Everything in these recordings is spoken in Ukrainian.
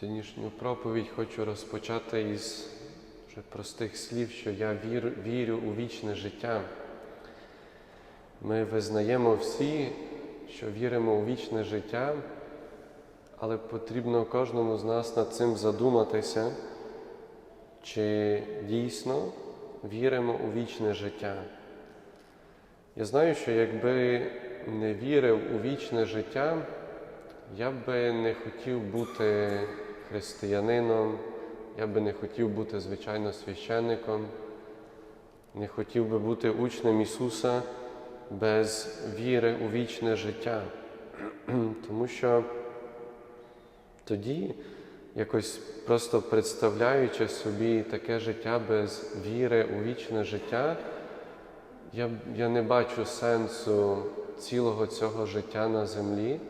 Сьогоднішню проповідь хочу розпочати із вже простих слів, що я вір, вірю у вічне життя. Ми визнаємо всі, що віримо у вічне життя, але потрібно кожному з нас над цим задуматися, чи дійсно віримо у вічне життя. Я знаю, що якби не вірив у вічне життя, я би не хотів бути християнином, я би не хотів бути, звичайно, священником, не хотів би бути учнем Ісуса без віри у вічне життя. Тому що тоді, якось просто представляючи собі таке життя без віри у вічне життя, я, я не бачу сенсу цілого цього життя на землі,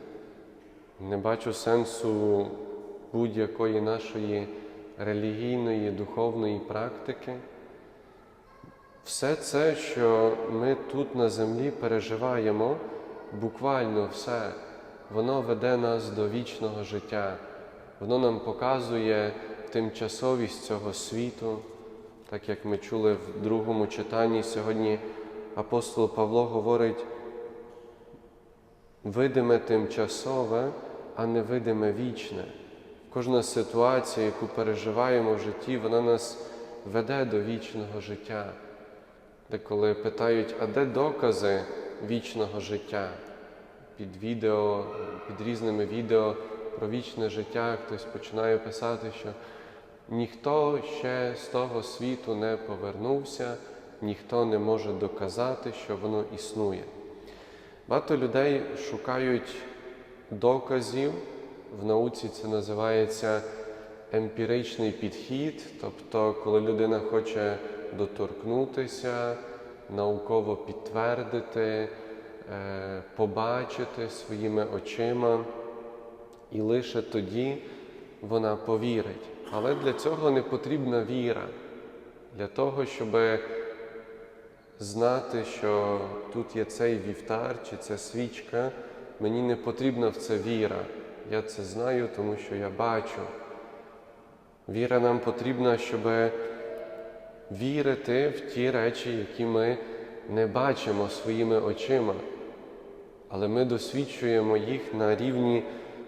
не бачу сенсу будь-якої нашої релігійної, духовної практики. Все це, що ми тут на землі переживаємо, буквально все, воно веде нас до вічного життя, воно нам показує тимчасовість цього світу, так як ми чули в другому читанні сьогодні апостол Павло говорить, видиме тимчасове, а невидиме вічне. Кожна ситуація, яку переживаємо в житті, вона нас веде до вічного життя. Деколи питають, а де докази вічного життя? Під відео, під різними відео про вічне життя хтось починає писати, що ніхто ще з того світу не повернувся, ніхто не може доказати, що воно існує. Багато людей шукають доказів, в науці це називається емпіричний підхід, тобто, коли людина хоче доторкнутися, науково підтвердити, е, побачити своїми очима, і лише тоді вона повірить. Але для цього не потрібна віра, для того, щоб знати, що тут є цей вівтар чи ця свічка, мені не потрібна в це віра. Я це знаю, тому що я бачу. Віра нам потрібна, щоб вірити в ті речі, які ми не бачимо своїми очима, але ми досвідчуємо їх на рівні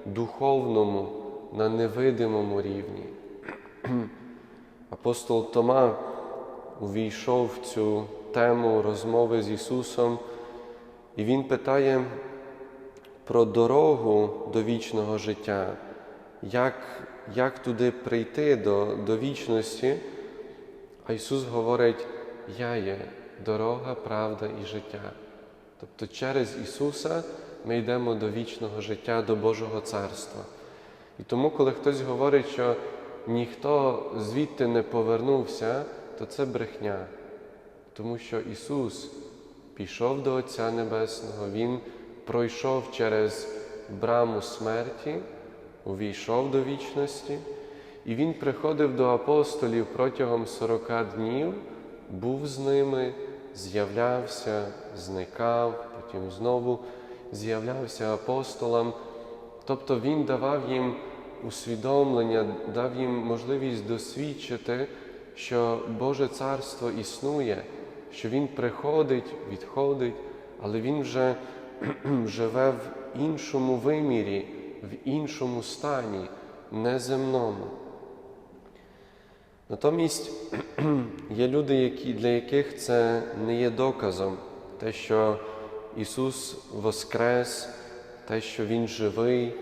духовному, на невидимому рівні. Апостол Тома увійшов в цю тему розмови з Ісусом, і Він питає про дорогу до вічного життя, як як туди прийти до, до вічності. А Ісус говорить, Я є дорога, правда і життя. Тобто через Ісуса ми йдемо до вічного життя, до Божого Царства. І тому, коли хтось говорить, що ніхто звідти не повернувся, то це брехня. Тому що Ісус пішов до Отця Небесного, Він пройшов через браму смерті, увійшов до вічності, і Він приходив до апостолів протягом 40 днів, був з ними, з'являвся, зникав, потім знову з'являвся апостолам. Тобто Він давав їм усвідомлення, дав їм можливість досвідчити, що Боже Царство існує, що Він приходить, відходить, але Він вже живе в іншому вимірі, в іншому стані, неземному. Натомість є люди, які, для яких це не є доказом, те, що Ісус воскрес, те, що Він живий,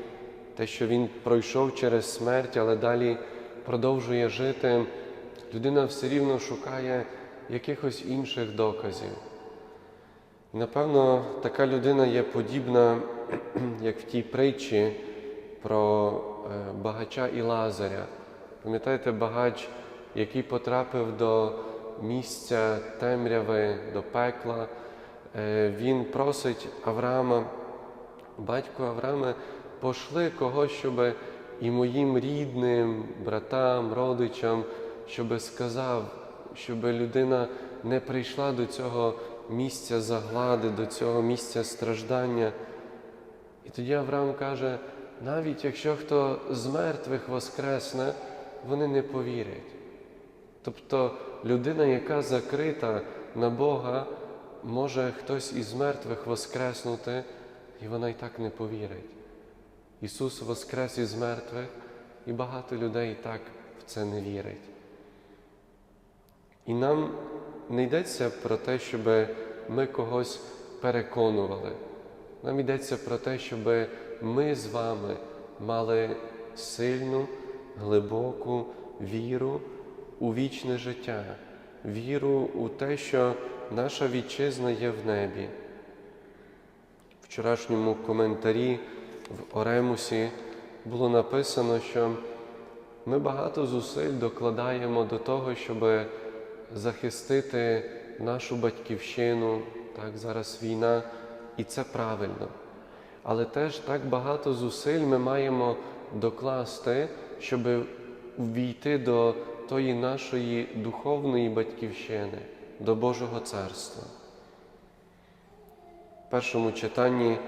те, що Він пройшов через смерть, але далі продовжує жити, людина все рівно шукає якихось інших доказів. Напевно, така людина є подібна, як в тій притчі про багача і Лазаря. Пам'ятаєте, багач, який потрапив до місця темряви, до пекла, він просить Авраама, батько Аврааме, пошли когось, щоб і моїм рідним, братам, родичам, щоб сказав, щоб людина не прийшла до цього місця заглади, до цього місця страждання. І тоді Авраам каже: навіть якщо хто з мертвих воскресне, вони не повірять. Тобто людина, яка закрита на Бога, може хтось із мертвих воскреснути, і вона й так не повірить. Ісус воскрес із мертвих, і багато людей так в це не вірить. І нам не йдеться про те, щоб ми когось переконували. Нам йдеться про те, щоб ми з вами мали сильну, глибоку віру у вічне життя, віру у те, що наша вітчизна є в небі. Вчорашньому коментарі в Оремусі було написано, що ми багато зусиль докладаємо до того, щоб захистити нашу батьківщину. Так, зараз війна, і це правильно. Але теж так багато зусиль ми маємо докласти, щоб ввійти до тої нашої духовної батьківщини, до Божого Царства. В першому читанні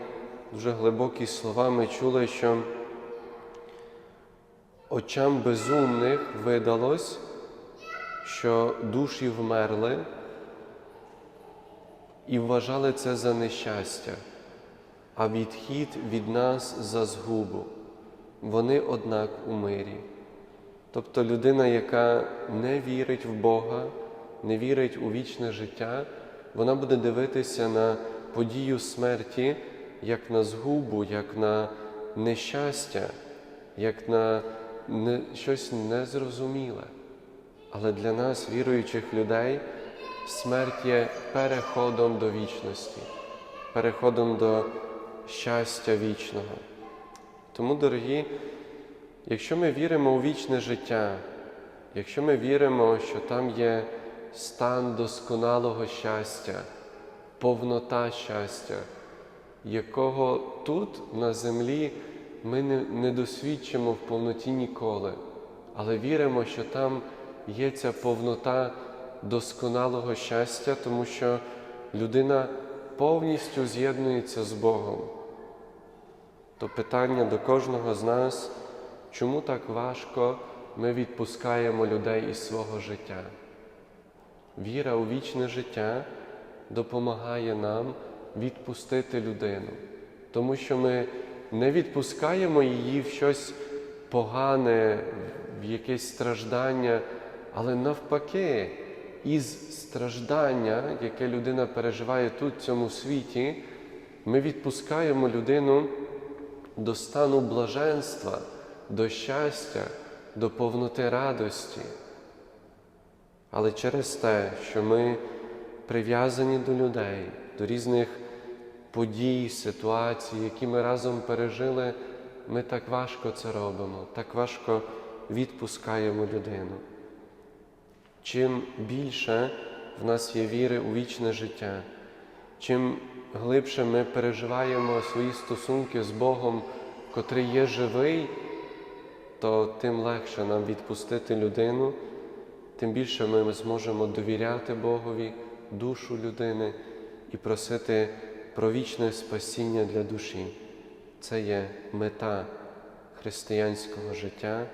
дуже глибокі слова ми чули, що очам безумних видалось, що душі вмерли і вважали це за нещастя, а відхід від нас за згубу. Вони, однак, у мирі. Тобто людина, яка не вірить в Бога, не вірить у вічне життя, вона буде дивитися на подію смерті як на згубу, як на нещастя, як на щось незрозуміле. Але для нас, віруючих людей, смерть є переходом до вічності, переходом до щастя вічного. Тому, дорогі, якщо ми віримо у вічне життя, якщо ми віримо, що там є стан досконалого щастя, повнота щастя, якого тут на землі ми не, досвідчимо в повноті ніколи, але віримо, що там є ця повнота досконалого щастя, тому що людина повністю з'єднується з Богом. То питання до кожного з нас, чому так важко ми відпускаємо людей із свого життя? Віра у вічне життя допомагає нам відпустити людину, тому що ми не відпускаємо її в щось погане, в якесь страждання, але навпаки, із страждання, яке людина переживає тут, в цьому світі, ми відпускаємо людину до стану блаженства, до щастя, до повноти радості. Але через те, що ми прив'язані до людей, до різних подій, ситуацій, які ми разом пережили, ми так важко це робимо, так важко відпускаємо людину. Чим більше в нас є віри у вічне життя, чим глибше ми переживаємо свої стосунки з Богом, котрий є живий, то тим легше нам відпустити людину, тим більше ми зможемо довіряти Богові, душу людини і просити про вічне спасіння для душі. Це є мета християнського життя,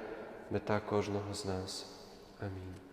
мета кожного з нас. Амінь.